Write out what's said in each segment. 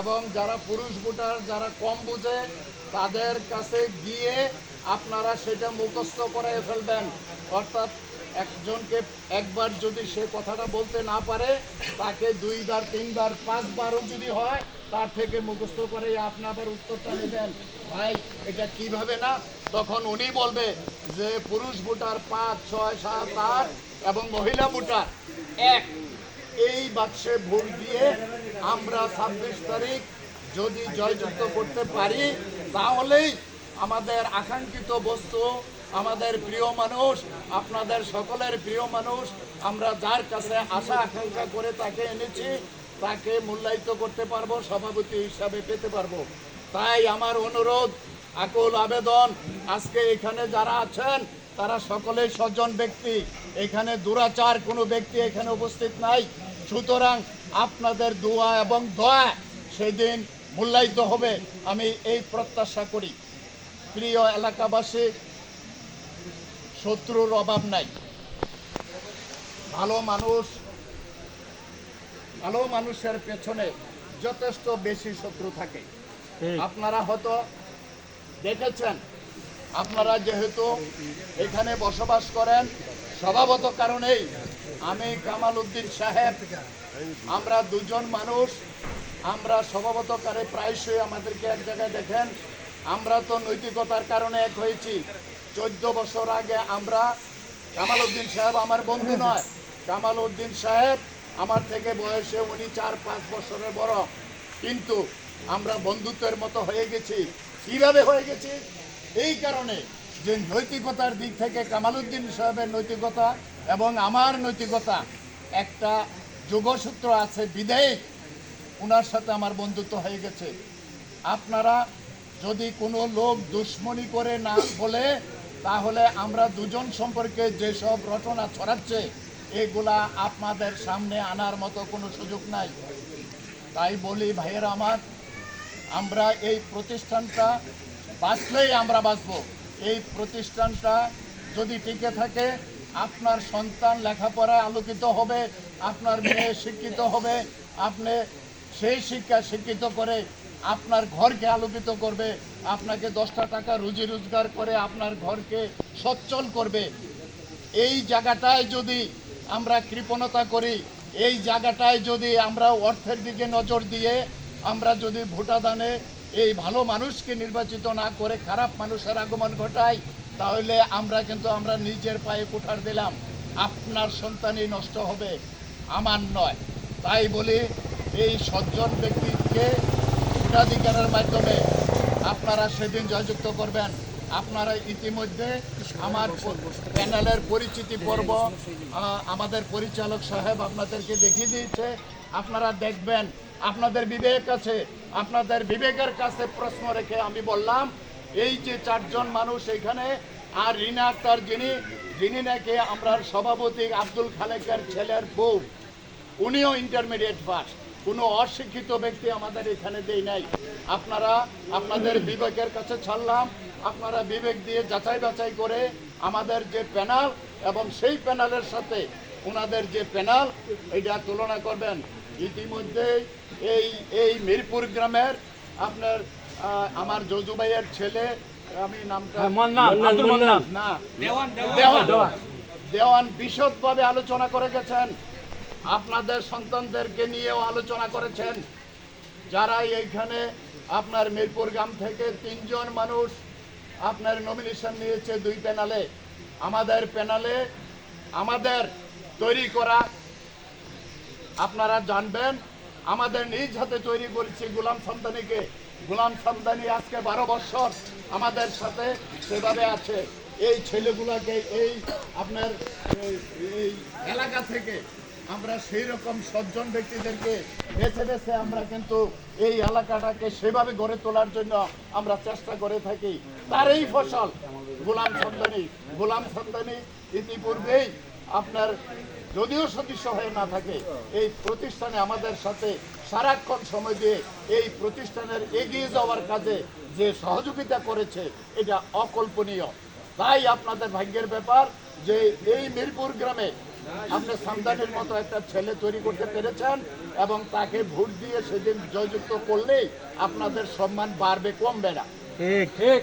এবং যারা পুরুষ ভোটার, যারা কম বুঝে, তাদের কাছে গিয়ে আপনারা সেটা মুখস্থ করে ফেলবেন। অর্থাৎ একজনকে একবার যদি সে কথাটা বলতে না পারে, তাকে দুইবার, তিনবার, পাঁচবারও যদি হয়, তার থেকে মুখস্থ করে আপনি আবার উত্তরটা নেবেন। ভাই, এটা কীভাবে না? তখন উনি বলবে যে, পুরুষ ভোটার পাঁচ, ছয়, সাত, আট এবং মহিলা ভোটার এক। এই বাক্সে ভোট দিয়ে আমরা ছাব্বিশ তারিখ যদি জয়যুক্ত করতে পারি, তাহলেই আমাদের আকাঙ্ক্ষিত বস্তু, আমাদের প্রিয় মানুষ, আপনাদের সকলের প্রিয় মানুষ, আমরা যার কাছে আশা, আকাঙ্ক্ষা করে তাকে এনেছি, তাকে মূল্যায়িত করতে পারব, সভাপতি হিসাবে পেতে পারব। তাই আমার অনুরোধ, আকুল আবেদন, আজকে এখানে যারা আছেন, তারা সকলেই সজ্জন ব্যক্তি। এখানে দুরাচার কোনো ব্যক্তি এখানে উপস্থিত নাই। সুতরাং আপনাদের দোয়া এবং দয়া সেদিন মূল্যায়িত হবে। আমি এই প্রত্যাশা করি। প্রিয় এলাকাবাসী শত্রুর অভাব নাই। ভালো মানুষ ভালো মানুষের পেছনে যথেষ্ট বেশি শত্রু থাকে। আপনারা হয়তো দেখেছেন আপনারা যেহেতু এখানে বসবাস করেন স্বভাবত কারণেই আমি কামাল উদ্দিন সাহেব। আমরা দুজন মানুষ। আমরা স্বভাবত কারে প্রায়শই আমাদেরকে এক জায়গায় দেখেন। আমরা তো নৈতিকতার কারণে এক হয়েছি। চোদ্দ বছর আগে আমরা কামাল উদ্দিন সাহেব আমার বন্ধু নয়। কামাল উদ্দিন সাহেব আমার থেকে বয়সে উনি চার, পাঁচ বছরের বড়। কিন্তু আমরা বন্ধুত্বের মতো হয়ে গেছি। কীভাবে হয়ে গেছি? এই কারণে যে নৈতিকতার দিক থেকে কামালউদ্দিন সাহেবের নৈতিকতা এবং আমার নৈতিকতা, একটা যোগসূত্র আছে, বিধায়ক ওনার সাথে আমার বন্ধুত্ব হয়ে গেছে। আপনারা যদি কোনো লোক দুশ্মনী করে না বলে, তাহলে আমরা দুজন সম্পর্কে যেসব রচনা ছড়াচ্ছে, এগুলা আপনাদের সামনে আনার মতো কোনো সুযোগ নাই। তাই বলি, ভাইয়ের আমার, আমরা এই প্রতিষ্ঠানটা বাঁচলেই আমরা বাঁচব। এই প্রতিষ্ঠানটা যদি টিকে থাকে আপনার সন্তান লেখাপড়ায় আলোকিত হবে, আপনার মেয়ে শিক্ষিত হবে, আপনি সেই শিক্ষা শিক্ষিত করে আপনার ঘরকে আলোকিত করবে, আপনাকে দশটা টাকা রুজি রোজগার করে আপনার ঘরকে সচ্ছল করবে। এই জায়গাটায় যদি আমরা কৃপণতা করি, এই জায়গাটায় যদি আমরা অর্থের দিকে নজর দিয়ে আমরা যদি ভোটাদানে এই ভালো মানুষকে নির্বাচিত না করে খারাপ মানুষের আগমন ঘটাই, তাহলে আমরা কিন্তু আমরা নিজের পায়ে কুঠার দিলাম। আপনার সন্তানই নষ্ট হবে, আমার নয়। তাই বলি, এই সজ্জন ব্যক্তিকে ভোটাধিকারের মাধ্যমে আপনারা সেদিন জয়যুক্ত করবেন। আপনারা ইতিমধ্যে আমার প্যানেলের পরিচিতি পর্ব আমাদের পরিচালক সাহেব আপনাদেরকে দেখিয়ে দিয়েছে। আপনারা দেখবেন আপনাদের বিবেক আছে, আপনাদের বিবেকের কাছে প্রশ্ন রেখে আমি বললাম, এই যে চারজন মানুষ এখানে, আর রিনা আক্তার যিনি যিনি নাকি আমরা সভাপতি আব্দুল খালেকের ছেলের বউ, উনিও ইন্টারমিডিয়েট পাস কোনো অশিক্ষিত ব্যক্তি আমাদের এখানে দেই নাই। আপনারা, আপনাদের বিবেকের কাছে ছাড়লাম, আপনারা বিবেক দিয়ে যাচাই বাছাই করে আমাদের যে প্যানেল এবং সেই প্যানেলের সাথে ওনাদের যে প্যানেল এটা তুলনা করবেন। ইতিমধ্যে এই এই মিরপুর গ্রামের আপনার আমার জজু ভাইয়ের ছেলে আমি নামটা না। দেওয়ান দেওয়ান। বিশদভাবে আলোচনা করে গেছেন। আপনাদের সন্তানদেরকে নিয়েও আলোচনা করেছেন। যারা এইখানে আপনার মিরপুর গ্রাম থেকে তিনজন মানুষ আপনার নমিনেশন নিয়েছে দুই প্যানেলে আমাদের প্যানেলে আমাদের তৈরি করা। আপনারা জানবেন, আমাদের নিজ হাতে তৈরি করেছি গোলাম সন্তানীকে। গোলাম সন্তানী আজকে বারো বছর আমাদের সাথে সেভাবে আছে। এই ছেলেগুলাকে এই আপনার এই- এলাকা থেকে আমরা সেই রকম সজ্জন ব্যক্তিদেরকে বেছে বেছে আমরা কিন্তু এই এলাকাটাকে সেভাবে গড়ে তোলার জন্য আমরা চেষ্টা করে থাকি। তার এই ফসল গোলাম সন্তানী। গোলাম সন্তানী ইতিপূর্বেই আপনার যদিও সদস্য হয়ে না থাকে এই প্রতিষ্ঠানে আমাদের সাথে সারাক্ষণ সময় দিয়ে এই প্রতিষ্ঠানের এগিয়ে যাওয়ার কাজে যে সহযোগিতা করেছে এটা অকল্পনীয়। তাই আপনাদের ভাগ্যের ব্যাপার যে এই মিরপুর গ্রামে আপনি সামদানের মতো একটা ছেলে তৈরি করতে পেরেছেন এবং তাকে ভোট দিয়ে সেদিন জয়যুক্ত করলেই আপনাদের সম্মান বাড়বে কমবে না।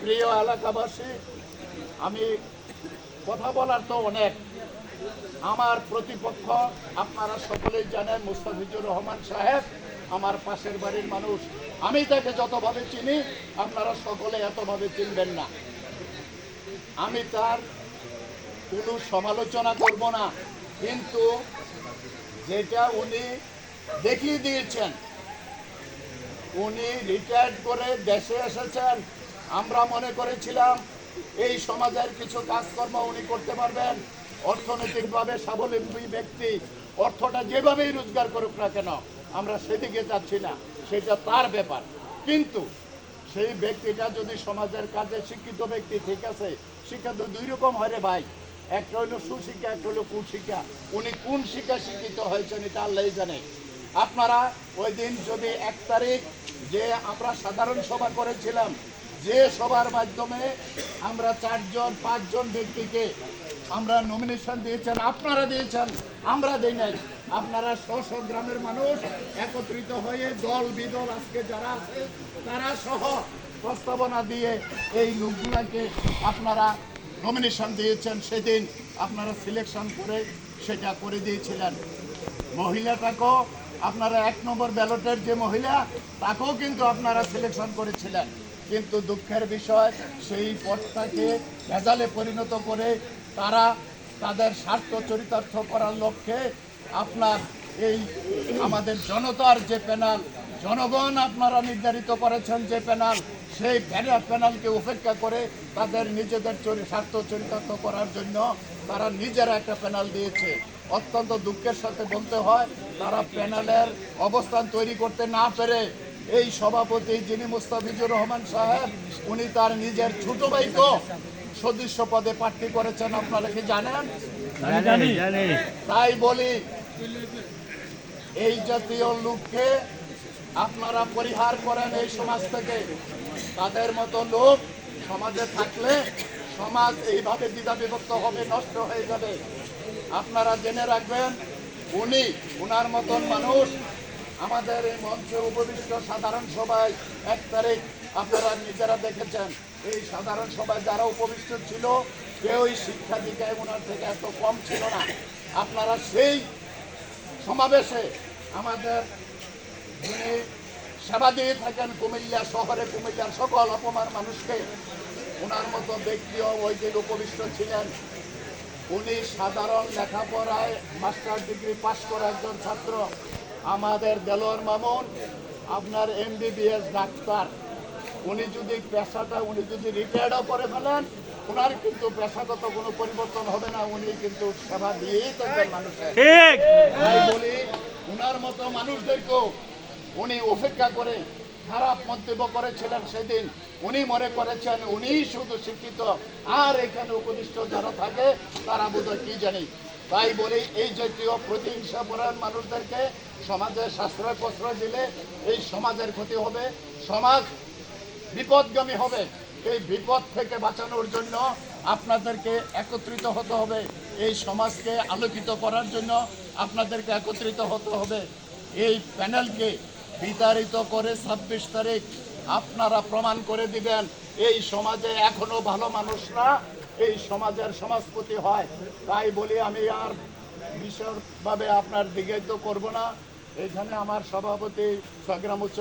প্রিয় এলাকাবাসী আমি কথা বলার তো অনেক। আমার প্রতিপক্ষ, আপনারা সকলেই জানেন মুস্তাফিজুর রহমান সাহেব, আমার পাশের বাড়ির মানুষ। আমি তাকে যতভাবে চিনি, আপনারা সকলে এতভাবে চিনবেন না। আমি তার কোনো সমালোচনা করব না, কিন্তু যেটা উনি দেখিয়ে দিয়েছেন, উনি রিটায়ার্ড করে দেশে এসেছেন। আমরা মনে করেছিলাম, এই সমাজের কিছু কাজকর্ম উনি করতে পারবেন। অর্থনৈতিকভাবে স্বাবলম্বী ব্যক্তি, অর্থটা যেভাবেই রোজগার করুক না কেন, আমরা সেদিকে যাচ্ছি না, সেটা তার ব্যাপার। কিন্তু সেই ব্যক্তিটা যদি সমাজের কাজে শিক্ষিত ব্যক্তি, ঠিক আছে, শিক্ষা তো দুই রকম হয় রে ভাই। একটা হলো সুশিক্ষা, একটা হলো কুশিক্ষা। উনি কোন শিক্ষা শিক্ষিত হয়েছেন এটা আল্লাহ জানে। আপনারা ওই দিন যদি এক তারিখ যে আমরা সাধারণ সভা করেছিলাম, যে সভার মাধ্যমে আমরা চারজন, পাঁচজন ব্যক্তিকে আমরা নমিনেশন দিয়েছেন, আপনারা দিয়েছেন, আমরা দিই নাই। আপনারা স্ব গ্রামের মানুষ একত্রিত হয়ে দল, বিদল, আজকে যারা আছে, তারা সহ প্রস্তাবনা দিয়ে এই লোকগুলাকে আপনারা নমিনেশন দিয়েছেন সেদিন। আপনারা সিলেকশন করে সেটা করে দিয়েছিলেন। মহিলাটাকেও আপনারা এক নম্বর ব্যালটের যে মহিলা, তাকেও কিন্তু আপনারা সিলেকশন করেছিলেন। কিন্তু দুঃখের বিষয়, সেই পথটাকে ভেজালে পরিণত করে তারা তাদের স্বার্থ চরিতার্থ করার লক্ষ্যে আপনার এই আমাদের জনতার যে প্যানেল জনগণ আপনারা নির্ধারিত করেছেন যে প্যানেল সেই প্যানেল প্যানেলকে উপেক্ষা করে তাদের নিজেদের স্বার্থ চরিতার্থ করার জন্য তারা নিজেরা একটা প্যানেল দিয়েছে। অত্যন্ত দুঃখের সাথে বলতে হয়, তারা প্যানেলের অবস্থান তৈরি করতে না পেরে এই সভাপতি যিনি মুস্তাফিজুর রহমান সাহেব, উনি তার নিজের ছোট ভাইকেও সদস্য পদে প্রার্থী করেছেন আপনারা কি জানেন? জানি জানি। তাই বলি এই জাতীয় লোককে আপনারা পরিহার করেন এই সমাজ থেকে। তাদের মতো লোক সমাজে থাকলে সমাজ এইভাবে দ্বিধা বিভক্ত হবে নষ্ট হয়ে যাবে। আপনারা জেনে রাখবেন উনি উনার মতন মানুষ আমাদের এই মঞ্চে উপবিষ্ট সাধারণ সভায় এক তারিখ আপনারা নিজেরা দেখেছেন, এই সাধারণ সভায় যারা উপবিষ্ট ছিল, কেউই শিক্ষা দীক্ষায় ওনার থেকে এত কম ছিল না। আপনারা সেই সমাবেশে আমাদের যিনি সেবা দিয়ে থাকেন কুমিল্লা শহরে, কুমিল্লার সকল অপমান মানুষকে ওনার মতো ব্যক্তিও ওই দিন উপবিষ্ট ছিলেন। উনি সাধারণ লেখাপড়ায় মাস্টার ডিগ্রি পাশ করা একজন ছাত্র। আমাদের দেলোয়ার মামুন, আপনার এমবিবিএস ডাক্তার। উনি যদি পেশাটা উনি যদি রিটায়ার্ডও করে ফেলেন ওনার কিন্তু পেশাগত কোনো পরিবর্তন হবে না। উনি কিন্তু সেবা দিয়েই থাকবেন মানুষের। তাই বলি উনার মতো মানুষদেরকেও উনি উপেক্ষা করে খারাপ মন্তব্য করেছিলেন সেদিন। উনি মনে করেছেন উনি শুধু শিক্ষিত আর এখানে উপদিষ্ট যারা থাকে তারা বোধহয় কি জানি? তাই বলি এই জাতীয় প্রতিহিংসা পরায়ণ মানুষদেরকে সমাজে সাশ্রয় প্রশ্রয় দিলে এই সমাজের ক্ষতি হবে। সমাজ বিপদগামী হবে। এই বিপদ থেকে বাঁচানোর জন্য আপনাদেরকে একত্রিত হতে হবে। এই সমাজকে আলোকিত করার জন্য আপনাদেরকে একত্রিত হতে হবে। এই প্যানেলকে বিতাড়িত করে ছাব্বিশ তারিখ আপনারা প্রমাণ করে দিবেন, এই সমাজে এখনও ভালো মানুষরা এই সমাজের সমাজপতি হয়। তাই বলি আমি আর বিশেষভাবে আপনার দিকে তো করব না। এখানে আমার সভাপতি সংগ্রাম উচ্চ